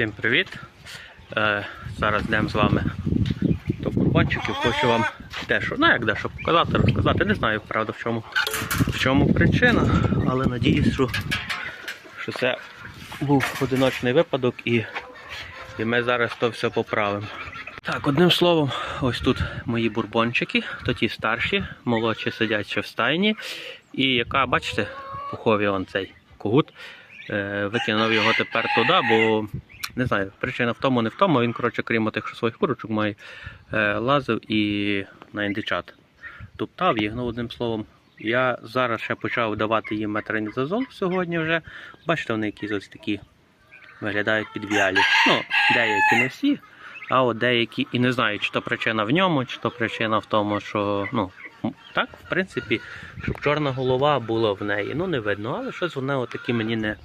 Всім привіт! Е, зараз йдемо з вами до курбанчиків. Хочу вам дещо, ну як дещо показати, розказати. Не знаю, правда, в чому, в чому причина, але надіюсь, що, що це був одиночний випадок і, і ми зараз то все поправимо. Так, одним словом, ось тут мої бурбончики, то ті старші, молодші сидять ще в стайні. І яка, бачите, пухові он цей когут. Е, викинув його тепер туди, бо не знаю, причина в тому, не в тому. Він, коротше, крім тих, що своїх курочок має, е, лазив і на індичат. Туптав їх, ну одним словом. Я зараз ще почав давати їм метронізазол сьогодні вже. Бачите, вони якісь ось такі виглядають підв'ялі. Ну, деякі не всі, а от деякі і не знаю, чи то причина в ньому, чи то причина в тому, що ну, так, в принципі, щоб чорна голова була в неї. Ну, не видно, але щось вони отакі мені не.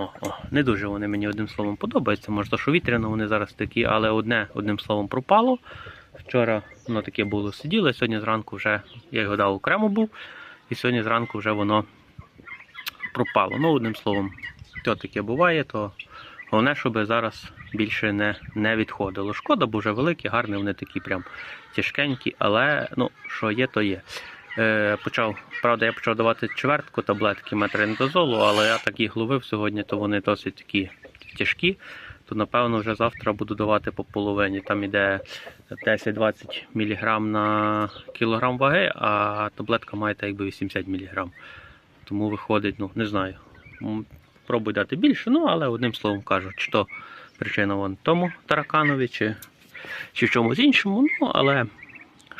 О, о, не дуже вони мені одним словом подобаються. Може, що вітряно вони зараз такі, але одне одним словом пропало. Вчора воно таке було сиділо, сьогодні зранку вже я його дав окремо був, і сьогодні зранку вже воно пропало. Ну, одним словом, то таке буває, то головне, щоб зараз більше не, не відходило. Шкода, бо вже великі, гарні, вони такі прям тяжкенькі, але ну, що є, то є. Е, почав, правда, я почав давати чвертку таблетки метриндозолу, але я так їх ловив сьогодні, то вони досить такі тяжкі. То напевно вже завтра буду давати по половині. Там іде 10-20 мг на кілограм ваги, а таблетка має так якби 80 мг. Тому виходить, ну не знаю. М, Пробуй дати більше, ну але одним словом кажу, чи то причина вон тому тараканові, чи, чи в чомусь іншому. Ну, але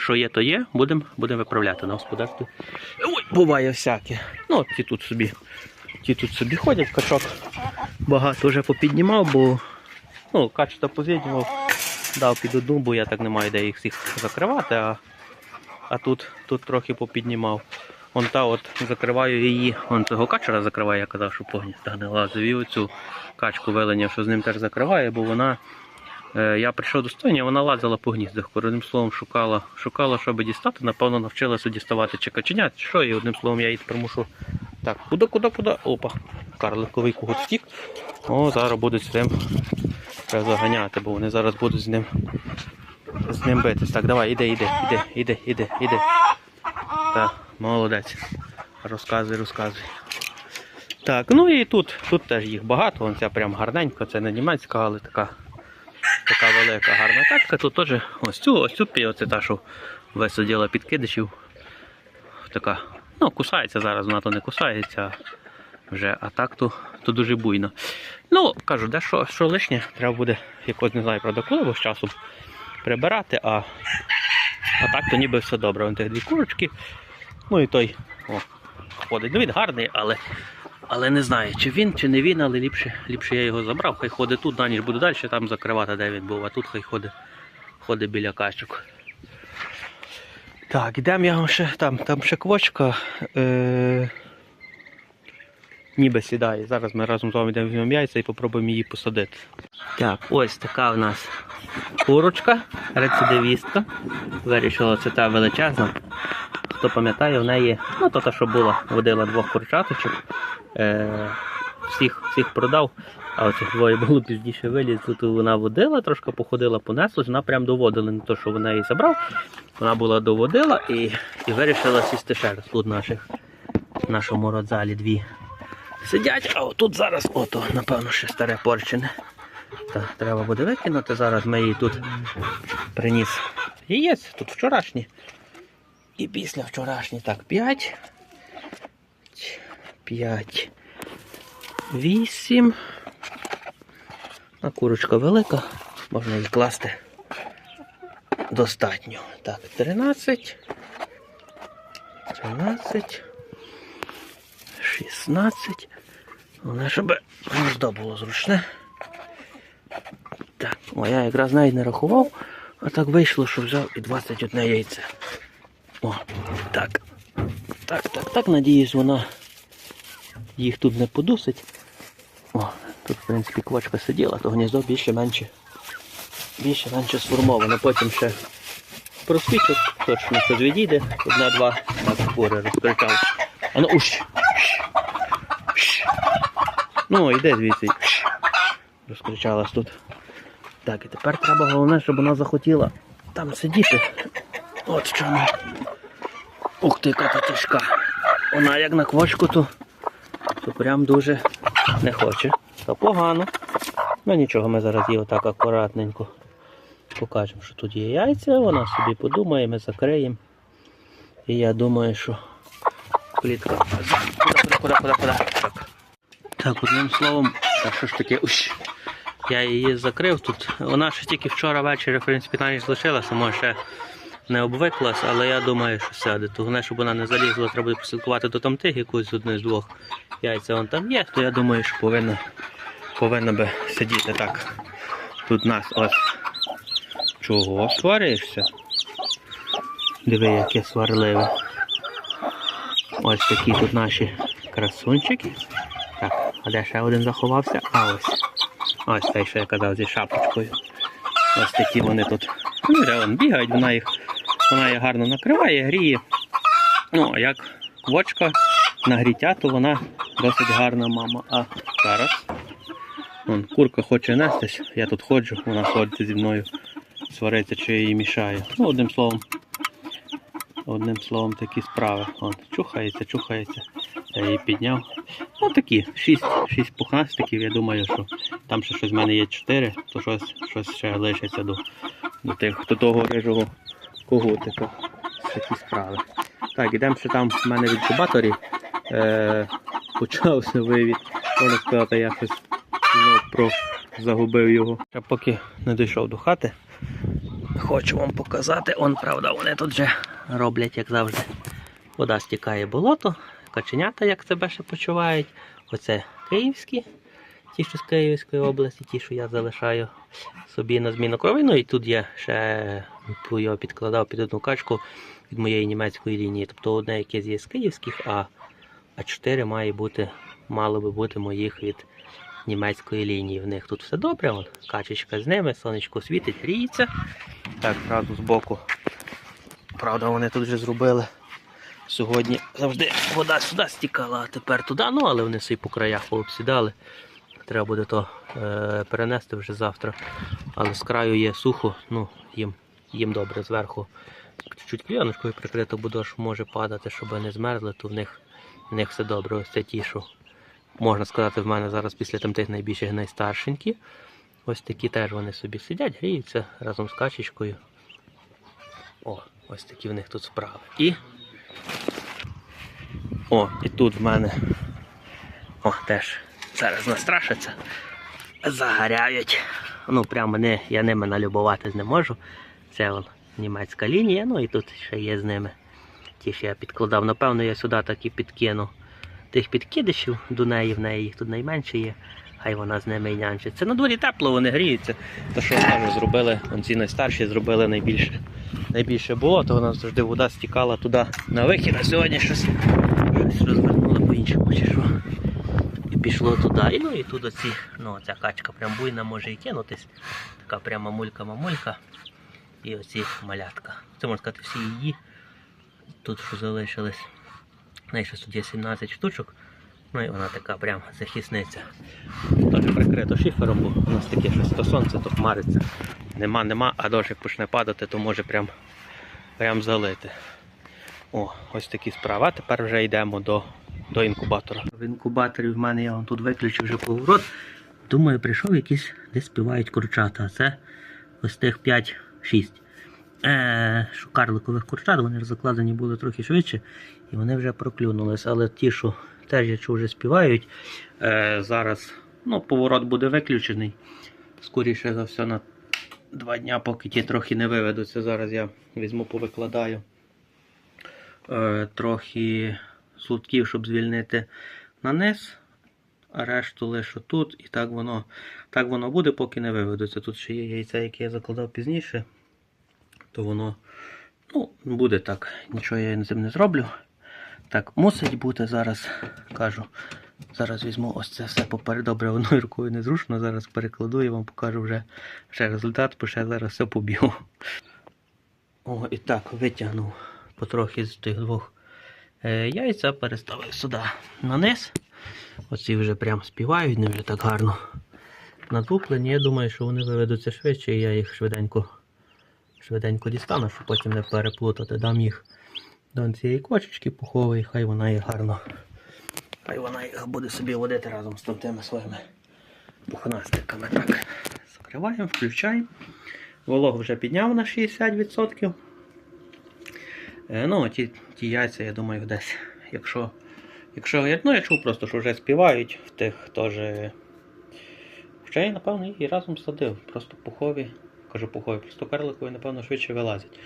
що є, то є, будемо будем виправляти на господарстві. Ой, буває всяке. Ну, ті тут собі, ті тут собі ходять, качок багато вже попіднімав, бо ну, качета поз'єднував, дав під одну, бо я так не маю де їх всіх закривати, а, а тут, тут трохи попіднімав. Вон та от закриваю її, вон цього качера закриваю, я казав, що по гніздах не лазив. І оцю качку велення, що з ним теж закриває, бо вона. Е, я прийшов до стойні, вона лазила по гніздах. Одним словом, шукала, шукала, щоб дістати. Напевно, навчилася діставати чи каченят, чи що, і одним словом я її тепер мушу. Так, куди, куди, куди? Опа, карликовий кугут втік. О, зараз будуть з ним заганяти, бо вони зараз будуть з ним з ним битись. Так, давай, іди, іди, іди, іди, іди, іди. Так, молодець. Розказуй, розказуй. Так, ну і тут, тут теж їх багато, вон ця прям гарненька, це не німецька, але така, така велика гарна тачка. Тут теж ось цю, ось цю оце та, що висадила підкидишів. Така, ну, кусається зараз, вона то не кусається вже, а так то, то дуже буйно. Ну, кажу, де що, що лишнє, треба буде якось не знаю, правда, коли, бо з часом прибирати, а, а так то ніби все добре. Вон тих дві курочки. Ну і той о, ходить. Ну він гарний, але, але не знаю, чи він, чи не він, але ліпше, ліпше я його забрав. Хай ходить тут, на ніч буду далі там закривати, де він був, а тут хай ходить, ходить біля качок. Так, ідемо я вам ще там, там ще квочка. Е... Ніби сідає. Зараз ми разом з вами йдемо візьмемо яйця і попробуємо її посадити. Так, ось така в нас курочка, рецидивістка. Вирішила, це та величезна. Хто пам'ятає, в неї, ну то та, що була, водила двох курчаточок. Е, всіх, всіх продав, а оцих двоє було пізніше виліз. Тут вона водила, трошки походила, понеслась, вона прям доводила, не то, що вона її забрав. Вона була доводила і, і вирішила сісти ще раз. Тут наших, в нашому родзалі дві сидять, а отут зараз, ото, напевно, ще старе порчене. Та, треба буде викинути. Зараз ми її тут приніс. Яєць, тут вчорашні. І після вчорашні. Так, 5. 5. 8. А курочка велика. Можна її класти достатньо. Так, 13. 13. 16. Головне, щоб гніздо було зручне. Так, о, я якраз навіть не рахував, а так вийшло, що взяв і 21 яйце. О, так. Так, так, так, надіюсь, вона їх тут не подусить. О, тут, в принципі, квочка сиділа, то гніздо більше-менше більше-менше сформовано. Потім ще просвічу, точно щось відійде. Одна-два так кури розкричав. А ну! Уш! Ну, йде звідси. Розкричалась тут. Так, і тепер треба головне, щоб вона захотіла там сидіти. От в чому. Ух ти, яка тяжка. Вона як на квочку, то, то прям дуже не хоче. То погано. Ну нічого, ми зараз її отак акуратненько покажемо, що тут є яйця, вона собі подумає, ми закриємо. І я думаю, що клітка. Куди, куди, куди, куди? Так. Так, одним словом, так що ж таке, уш. Я її закрив тут. Вона ще тільки вчора ввечері, в принципі, на ніч залишилася, може ще не обвиклась, але я думаю, що сяде. То головне, щоб вона не залізла, треба послідкувати до там тих якусь з одне з двох яйця вон там є, то я думаю, що повинна, повинна би сидіти так. Тут нас ось. Чого сваришся? Диви, яке сварливе. Ось такі тут наші красунчики. Так, а де ще один заховався? А ось. Ось той, що я казав зі шапочкою. Ось такі вони тут. Ну, де бігають, вона їх, вона їх гарно накриває, гріє. Ну, як вочка нагріття, то вона досить гарна мама. А зараз. Вон, курка хоче нестись, я тут ходжу, вона ходить зі мною, свариться, чи я їй мішаю. Ну, одним словом, одним словом, такі справи. От, чухається, чухається. Я її підняв. Ну такі, шість, шість пухнастиків, я думаю, що там ще щось в мене є чотири, то щось, щось ще лишиться до, до тих, до того рижого когутика. Такі справи. Так, ідемо ще там в мене в інкубаторі. Е, почався вивід. Можна сказати, я щось про загубив його. Я поки не дійшов до хати. Хочу вам показати. Он, правда, вони тут вже роблять, як завжди. Вода стікає болото, каченята, як себе ще почувають. Оце київські, ті, що з Київської області, ті, що я залишаю собі на зміну крові. Ну і тут я ще його підкладав під одну качку від моєї німецької лінії. Тобто одне якесь є з київських, а, а чотири має бути, мало би бути моїх від німецької лінії. В них тут все добре, вон, качечка з ними, сонечко світить, гріється. Так, зразу збоку. Правда, вони тут вже зробили. Сьогодні завжди вода сюди стікала, а тепер туди, ну але вони собі по краях пообсідали. Треба буде то е, перенести вже завтра. Але з краю є сухо, ну їм, їм добре зверху. Чуть-чуть кліоночкою прикрито, бо дощ може падати, щоб не змерзли, то в них, в них все добре. Ось це ті, що можна сказати, в мене зараз після там тих найбільших найстаршенькі. Ось такі теж вони собі сидять, гріються разом з качечкою. О, ось такі в них тут справи. І. О, і тут в мене. О, теж зараз настрашаться. Загоряють. Ну, прямо не, я ними налюбуватись не можу. Це вон, німецька лінія, ну і тут ще є з ними. Ті, що я підкладав. Напевно, я сюди так і підкину тих підкидишів до неї, в неї їх тут найменше є. Хай вона з ними і нянчиться. На дворі тепло, вони гріються. То що кажу, зробили, он ці найстарші зробили найбільше. Найбільше було, то вона завжди вода стікала туди на вихід, а сьогодні щось, щось розвернуло по-іншому чи що. Пішло туди. Ну і тут оці, ну ця качка прям буйна може і кинутись. Така прям мамулька-мамулька. І оці малятка. Це можна сказати всі її. Тут що залишились. Найше тут є 17 штучок. Ну і вона така прям захисниця. Теж прикрито шифером, бо у нас таке щось то сонце, то хмариться. Нема, нема, а дощ як почне падати, то може прям, прям залити. О, ось такі справи. А тепер вже йдемо до, до інкубатора. В інкубаторі в мене я тут виключив вже поворот. Думаю, прийшов якийсь, десь співають курчата. Це ось тих 5-6. Е, карликових курчат, вони закладені були трохи швидше, і вони вже проклюнулись. Але ті, що теж я чув, вже співають, е, зараз ну, поворот буде виключений. Скоріше за все, на два дня, поки ті трохи не виведуться. Зараз я візьму, повикладаю е, трохи слутків, щоб звільнити на низ, а решту лише тут. І так воно, так воно буде, поки не виведуться. Тут ще є яйця, яке я закладав пізніше то воно ну, буде так. Нічого я цим не зроблю. Так, мусить бути зараз, кажу. Зараз візьму ось це все поперед. Добре, воно рукою незручно. Зараз перекладу і вам покажу вже, вже результат, бо ще зараз все поб'ю. О, і так, витягнув потрохи з тих двох яйця, переставив сюди на низ. Оці вже прям співають, вони вже так гарно надуплені. Я думаю, що вони виведуться швидше, і я їх швиденько, швиденько дістану, щоб потім не переплутати. Дам їх до цієї кочечки пухової, хай вона їх гарно. Хай вона їх буде собі водити разом з тими своїми пухнастиками. Так, закриваємо, включаємо. Вологу вже підняв на 60%. Е, Ну, ті, ті яйця, я думаю, десь. Якщо, якщо ну, я чув просто, що вже співають в тих теж. Хоча я, напевно, і разом садив. Просто пухові, кажу пухові, просто карликові, напевно, швидше вилазять.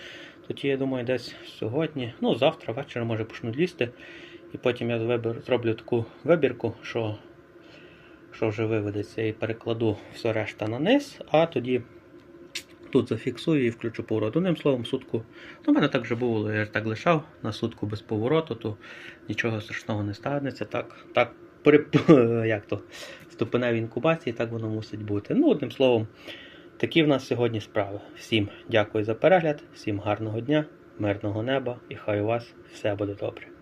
Тоді, я думаю, десь сьогодні, ну, завтра, ввечері, може почнуть лізти. І потім я вибір, зроблю таку вибірку, що, що вже виведеться, і перекладу все решта на низ, а тоді тут зафіксую і включу поворот. Одним словом, сутку. Ну, у мене так вже було, я ж так лишав на сутку без повороту, то нічого страшного не станеться. Так, так при як то, ступеневій інкубації, так воно мусить бути. Ну, одним словом, такі в нас сьогодні справи. Всім дякую за перегляд, всім гарного дня, мирного неба і хай у вас все буде добре.